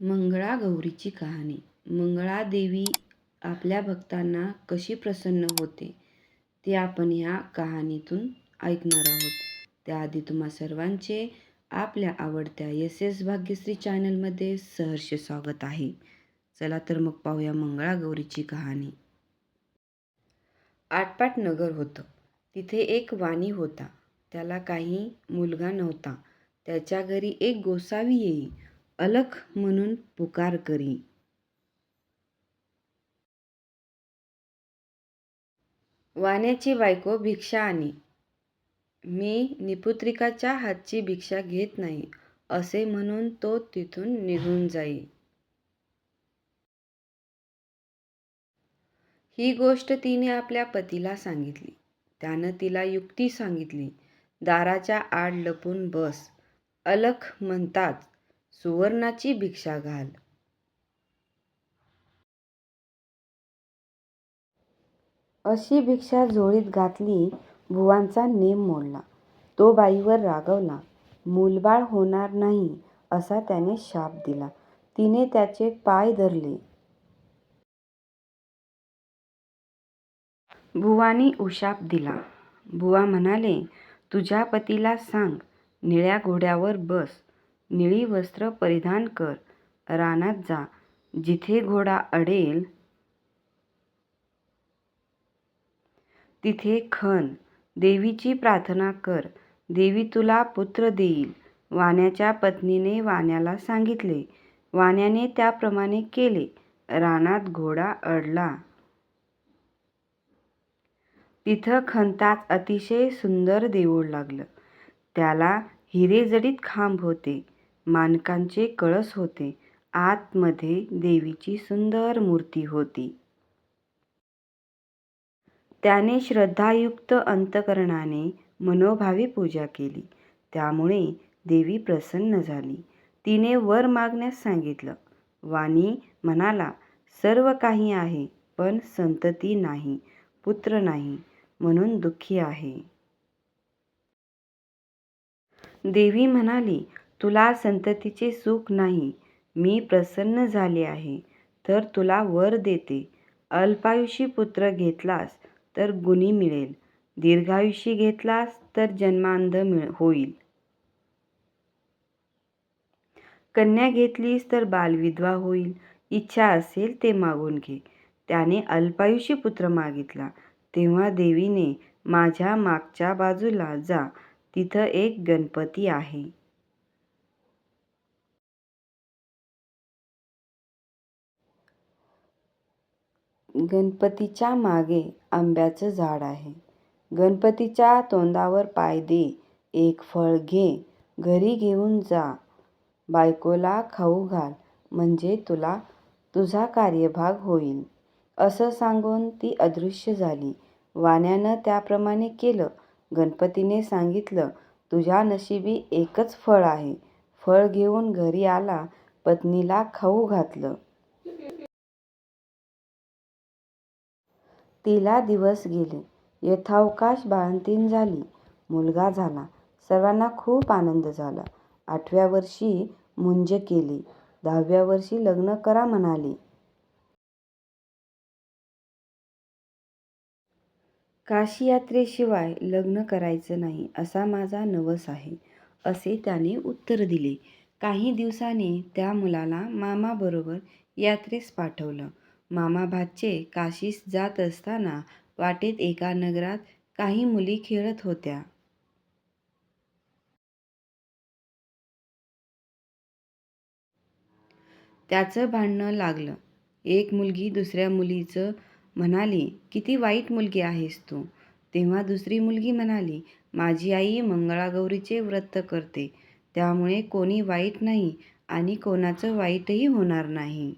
मंगळागौरीची कहाणी. मंगळादेवी आपल्या भक्तांना कशी प्रसन्न होते ते आपण ह्या कहाणीतून ऐकणार आहोत. त्याआधी तुम्हा सर्वांचे आपल्या आवडत्या एस एस भाग्यश्री चॅनलमध्ये सहर्ष स्वागत आहे. चला तर मग पाहूया मंगळागौरीची कहाणी. आटपाट नगर होतं. तिथे एक वाणी होता. त्याला काही मुलगा नव्हता. त्याच्या घरी एक गोसावी येई. अलख म्हणून पुकार करी. वाण्याची बायको भिक्षा आणि. मी निपुत्रिकाच्या हातची भिक्षा घेत नाही असे म्हणून तो तिथून निघून जाई. ही गोष्ट तिने आपल्या पतीला सांगितली. त्यानं तिला युक्ती सांगितली. दाराच्या आड लपून बस. अलख म्हणतात सुवर्णाची भिक्षा घाल. अशी भिक्षा झोळीत घातली भुवांचा नेम मोडला. तो बाईवर रागवला मूलबाळ होणार नाही असा त्याने शाप दिला. तिने त्याचे पाय धरले. भुवानी उशाप दिला. भुवा म्हणाले तुझ्या पतीला सांग निळ्या घोड्यावर बस. निळी वस्त्र परिधान कर. रानात जा. जिथे घोडा अडेल तिथे खण देवीची प्रार्थना कर. देवी तुला पुत्र देईल. वाण्याच्या पत्नीने वाण्याला सांगितले. वाण्याने त्याप्रमाणे केले. रानात घोडा अडला. तिथं खणताच अतिशय सुंदर देऊळ लागलं. त्याला हिरेजडीत खांब होते. माणकांचे कळस होते. आतमध्ये देवीची सुंदर मूर्ती होती. त्याने श्रद्धायुक्त अंतकरणाने मनोभावे पूजा केली. त्यामुळे देवी प्रसन्न झाली. तिने वर मागण्यास सांगितलं. वाणी म्हणाला सर्व काही आहे पण संतती नाही पुत्र नाही म्हणून दुःखी आहे. देवी म्हणाली तुला संततीचे सुख नाही. मी प्रसन्न झाले आहे तर तुला वर देते. अल्पायुषी पुत्र घेतलास तर गुणी मिळेल. दीर्घायुषी घेतलास तर जन्मांध मिळ होईल. कन्या घेतलीस तर बालविधवा होईल. इच्छा असेल ते मागून घे. त्याने अल्पायुषी पुत्र मागितला. तेव्हा देवीने माझ्या मागच्या बाजूला जा. तिथं एक गणपती आहे. गणपतीच्या मागे आंब्याचं झाड आहे. गणपतीच्या तोंडावर पाय दे एक फळ घे घरी घेऊन जा. बायकोला खाऊ घाल म्हणजे तुला तुझा कार्यभाग होईल. असं सांगून ती अदृश्य झाली. वाण्यानं त्याप्रमाणे केलं. गणपतीने सांगितलं तुझ्या नशिबी एकच फळ आहे. फळ घेऊन घरी आला पत्नीला खाऊ घातलं. तिला दिवस गेले. यथावकाश बाळंतीण झाली. मुलगा झाला. सर्वांना खूप आनंद झाला. आठव्या वर्षी मुंज केली. दहाव्या वर्षी लग्न करा म्हणाली. काशीयात्रेशिवाय लग्न करायचं नाही असा माझा नवस आहे असे त्याने उत्तर दिले. काही दिवसांनी त्या मुलाला मामाबरोबर यात्रेस पाठवलं. मामा भाचे काशीस जात असताना वाटेत एका नगरात काही मुली खेळत होत्या. त्याचं भांडणं लागलं. एक मुलगी दुसऱ्या मुलीचं म्हणाली किती वाईट मुलगी आहेस तू. तेव्हा दुसरी मुलगी म्हणाली माझी आई मंगळागौरीचे व्रत करते. त्यामुळे कोणी वाईट नाही आणि कोणाचं वाईटही होणार नाही.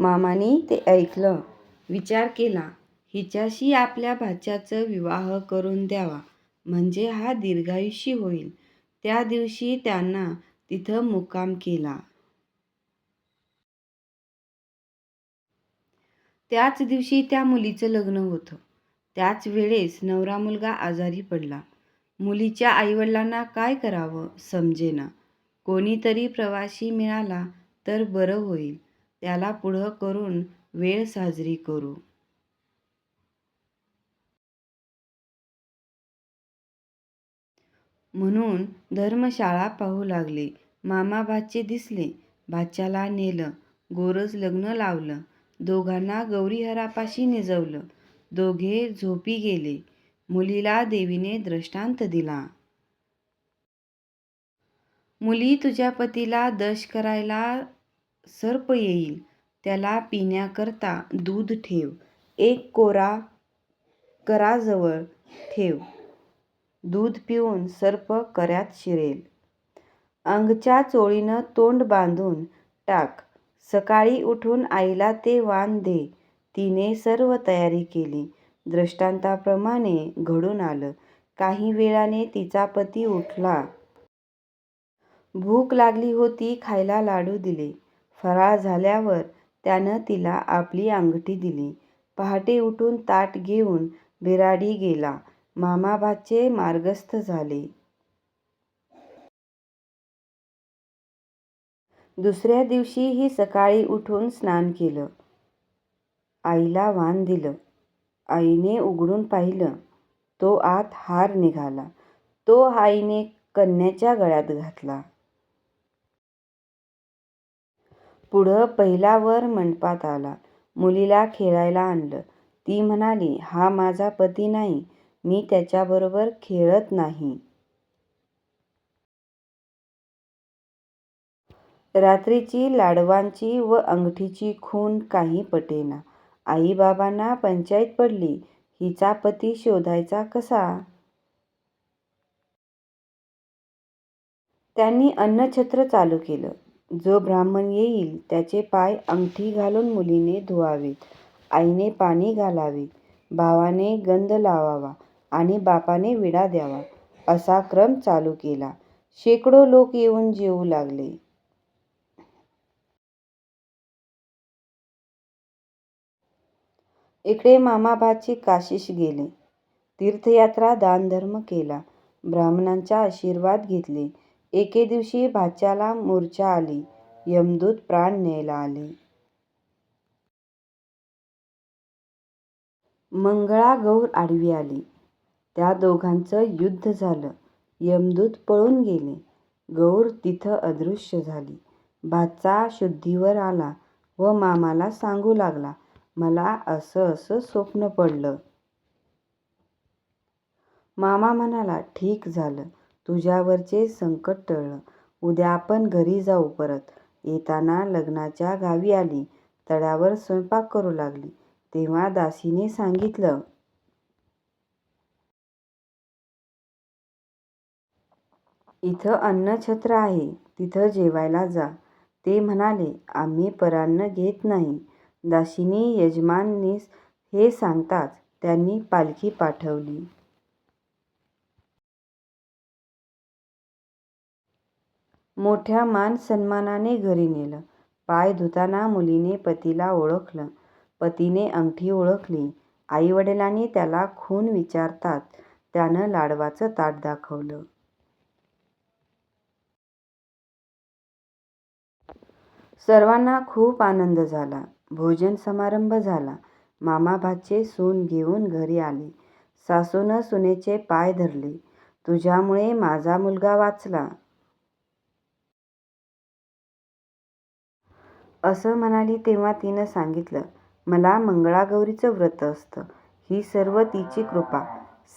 मामाने ते ऐकलं. विचार केला हिच्याशी आपल्या भाच्याचा विवाह करून द्यावा. म्हणजे हा दीर्घायुषी होईल. त्या दिवशी त्यांना तिथं मुक्काम केला. त्याच दिवशी त्या मुलीचं लग्न होतं. त्याच वेळेस नवरा मुलगा आजारी पडला. मुलीच्या आईवडिलांना काय करावं समजेना. कोणीतरी प्रवासी मिळाला तर बरं होईल. त्याला पुढं करून वेळ साजरी करू. म्हणून धर्मशाळा पाहू लागले. मामा भाचे दिसले. भाच्याला नेलं. गोरज लग्न लावलं. दोघांना गौरीहरापाशी निजवलं. दोघे झोपी गेले. मुलीला देवीने दृष्टांत दिला. मुली तुझ्या पतीला दश करायला सर्प येईल. त्याला पिण्याकरता दूध ठेव. एक कोरा कराजवळ ठेव. दूध पिऊन सर्प करात शिरेल. अंगच्या चोळीनं तोंड बांधून टाक. सकाळी उठून आईला ते वाण दे. तिने सर्व तयारी केली. दृष्टांताप्रमाणे घडून आलं. काही वेळाने तिचा पती उठला. भूक लागली होती. खायला लाडू दिले. फराळ झाल्यावर त्यानं तिला आपली अंगठी दिली. पहाटे उठून ताट घेऊन बिराडी गेला. मामाबाचे मार्गस्थ झाले. दुसऱ्या दिवशीही सकाळी उठून स्नान केलं. आईला वाण दिलं. आईने उघडून पाहिलं. तो आत हार निघाला. तो आईने कन्याच्या गळ्यात घातला. पुढं पहिला वर मंडपात आला. मुलीला खेळायला आणलं. ती म्हणाली, हा माझा पती नाही. मी त्याच्याबरोबर खेळत नाही. रात्रीची लाडवांची व अंगठीची खून काही पटेना. आईबाबांना पंचायत पडली. हिचा पती शोधायचा कसा? त्यांनी अन्नछत्र चालू केलं. जो ब्राह्मण येईल त्याचे पाय अंगठी घालून मुलीने धुवावेत. आईने पाणी घालावे. भावाने गंध लावावा आणि बापाने विडा द्यावा असा क्रम चालू केला. शेकडो लोक येऊन जेवू लागले. इकडे मामा काशीश गेले. तीर्थयात्रा दानधर्म केला. ब्राह्मणांचा आशीर्वाद घेतले. एके दिवशी भाच्याला मूर्छा आली. यमदूत प्राण न्यायला आले. मंगळा गौर आडवी आली. त्या दोघांचं युद्ध झालं. यमदूत पळून गेले. गौर तिथं अदृश्य झाली. भाचा शुद्धीवर आला व मामाला सांगू लागला, मला असं असं स्वप्न पडलं. मामा म्हणाला, ठीक झालं. तुझ्यावरचे संकट टळलं. उद्या आपण घरी जाऊ परत. येताना लग्नाच्या गावी आली. तळ्यावर स्वयंपाक करू लागली. तेव्हा दासीने सांगितलं. इथं अन्नछत्र आहे. तिथं जेवायला जा. ते म्हणाले, आम्ही परान्न घेत नाही. दासीने यजमानीस हे सांगताच त्यांनी पालखी पाठवली. मोठ्या मान सन्मानाने घरी नेलं. पाय धुताना मुलीने पतीला ओळखलं. पतीने अंगठी ओळखली. आईवडिलांनी त्याला खूण विचारतात त्यानं लाडवाचं ताट दाखवलं. सर्वांना खूप आनंद झाला. भोजन समारंभ झाला. मामा भाचे सून घेऊन घरी आले. सासूनं सुनेचे पाय धरले. तुझ्यामुळे माझा मुलगा वाचला. असं म्हणाली तेव्हा तिनं सांगितलं, मला मंगळागौरीचं व्रत असतं. ही सर्व तिची कृपा.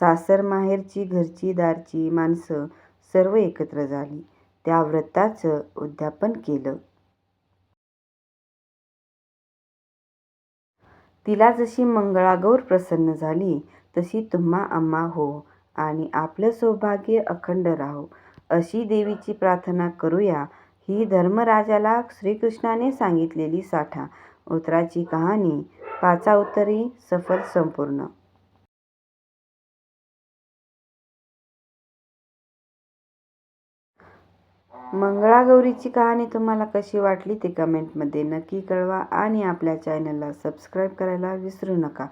सासर-माहेरची, घरची-दारची माणसं सर्व एकत्र झाली. त्या व्रताचं उद्यापन केलं. तिला जशी मंगळागौर प्रसन्न झाली तशी तुम्हा आम्हा होवो आणि आपलं सौभाग्य अखंड राहो अशी देवीची प्रार्थना करूया. ही धर्मराजाला श्रीकृष्णाने सांगितलेली साठा उत्तराची कहाणी. पाचा उत्तरी सफर संपूर्ण. मंगळागौरीची कहाणी तुम्हाला कशी वाटली ते कमेंटमध्ये नक्की कळवा आणि आपल्या चॅनलला सबस्क्राईब करायला विसरू नका.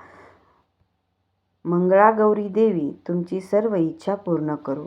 मंगळागौरी देवी तुमची सर्व इच्छा पूर्ण करू